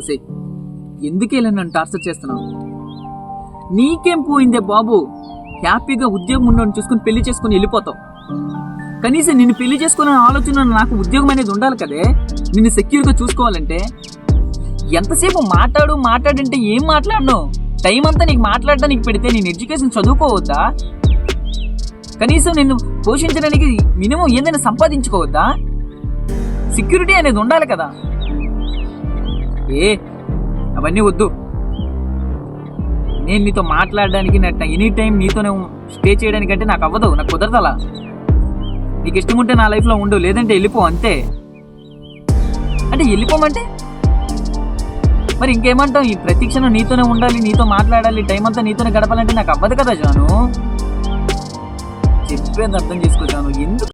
ఒసే ఎందుకే ఇలా నన్ను టార్చర్ చేస్తున్నావు? నీకేం పోయిందే బాబు? హ్యాపీగా ఉద్యోగం ఉన్నోని చూసుకుని పెళ్ళి చేసుకుని వెళ్ళిపోతావు. కనీసం నిన్ను పెళ్ళి చేసుకునే ఆలోచన నాకు ఉద్యోగం అనేది ఉండాలి కదే. నిన్ను సెక్యూర్గా చూసుకోవాలంటే ఎంతసేపు మాట్లాడు మాట్లాడంటే ఏం మాట్లాడను? టైం అంతా నీకు మాట్లాడడానికి పెడితే నేను ఎడ్యుకేషన్ చదువుకోవద్దా? కనీసం నిన్ను పోషించడానికి మినిమం ఏదైనా సంపాదించుకోవద్దా? సెక్యూరిటీ అనేది ఉండాలి కదా. ఏ అవన్నీ వద్దు. నేను నీతో మాట్లాడడానికి నా ఎనీ టైం నీతోనే స్టే చేయడానికంటే నాకు అవ్వదు నాకు కుదరదు అలా. నీకు ఇష్టం ఉంటే నా లైఫ్లో ఉండు లేదంటే వెళ్ళిపో అంతే. అంటే వెళ్ళిపోమంటే? మరి ఇంకేమంటావు? ఈ ప్రతి క్షణం నీతోనే ఉండాలి నీతో మాట్లాడాలి టైం అంతా నీతోనే గడపాలంటే నాకు అవ్వదు కదా జాను. చెప్పేది అర్థం చేసుకో జాను. ఎందుకు